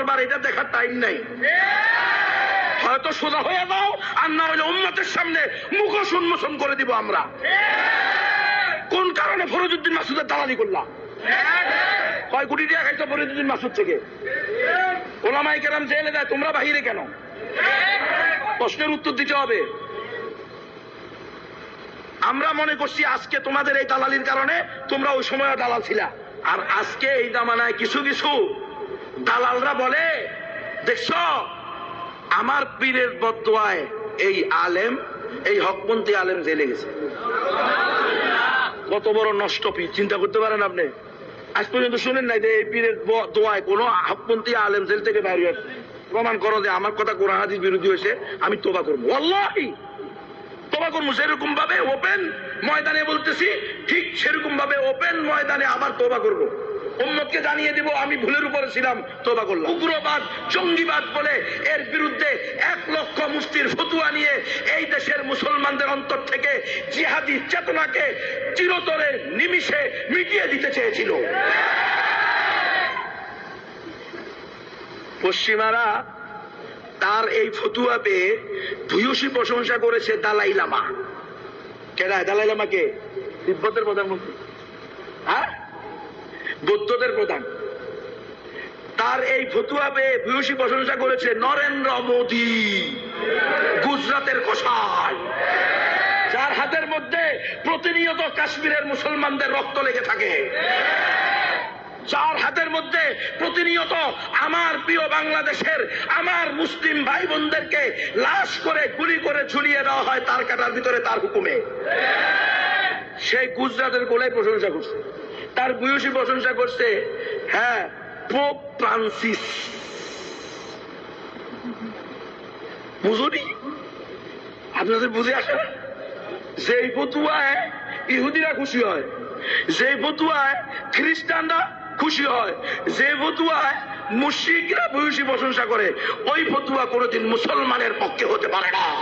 দরবার, এটা দেখার টাইম নাই। হয়তো সোজা হয়ে দাও আর না হলে উন্মতের সামনে মুখ উন্মোচন করে দিব আমরা। কোন কারণে ফরজুদ্দিন মাসুদের দালালি করলাম? কয় কোটি টাকা খাইতো ফরজুদ্দিন মাসুদ থেকে? ওলামাই কেরাম জেলে দেয় তোমরা বাহিরে কেন? প্রশ্নের উত্তর দিতে হবে। আমরা মনে করছি আজকে তোমাদের এই দালালির কারণে তোমরা ওই সময় দালাল ছিলা। আর আজকে এই দামানায় কিছু কিছু দালালরা বলে, দেখছ, আমার পীরের বদোয়ায় এই আলেম, এই হকপন্থী আলেম জেলে গেছে। কত বড় নষ্ট পীর, চিন্তা করতে পারেন আপনি? আজ পর্যন্ত শুনেন নাই যে এই পীরের দোয়ায় কোন হকপন্থী আলেম জেল থেকে বাইরে। প্রমাণ করো যে আমার কথা কোরআন বিরোধী হয়েছে, আমি তোবা করব। আল্লাহি তোবা করব সেরকম ভাবে ওপেন ময়দানে বলতেছি, ঠিক সেরকম ভাবে ওপেন ময়দানে আবার তোবা করব। উম্মতকে জানিয়ে দিব, আমি ভুলের উপরে ছিলাম তোবা করলাম। উগ্রবাদ, জঙ্গিবাদ বলে এর বিরুদ্ধে এক লক্ষ মুফতির ফতুয়া নিয়ে এই দেশের মুসলমানদের অন্তর থেকে জিহাদি চেতনাকে চিরতরে নিমিষে মিটিয়ে দিতে চেয়েছিল। পশ্চিমারা তার এই ফতুয়া পেয়ে ভূয়সী প্রশংসা করেছে দালাই লামা কেডা দালাই লামা কে? তিব্বতের প্রধানমন্ত্রী। হ্যাঁ? বৌদ্ধদের প্রধান। তার এই ফতুয়া পেয়ে ভূয়সী প্রশংসা করেছে নরেন্দ্র মোদী। গুজরাটের কষায় যার হাতের মধ্যে প্রতিনিয়ত কাশ্মীরের মুসলমানদের রক্ত লেগে থাকে। যার হাতের মধ্যে প্রতিনিয়ত আমার প্রিয় বাংলাদেশের আমার মুসলিম ভাই বোনদেরকে লাশ করে গুলি করে ঝুলিয়ে দেওয়া হয় তার কাটার ভিতরে তার হুকুমে। সেই গুজরাটের গোলাই প্রশংসা করছে। তার বয়সী প্রশংসা করছে হ্যাঁ পোপ ফ্রান্সিস বুঝুনি? আপনাদের বুঝে আসে? যেই ফতুয়ায় ইহুদিরা খুশি হয় যে ফতুয়ায় খ্রিস্টানরা খুশি হয় যে ফতুয়ায় মুশিকরা ভূয়সী প্রশংসা করে, ওই ফতুয়া কোনোদিন মুসলমানের পক্ষে হতে পারে না।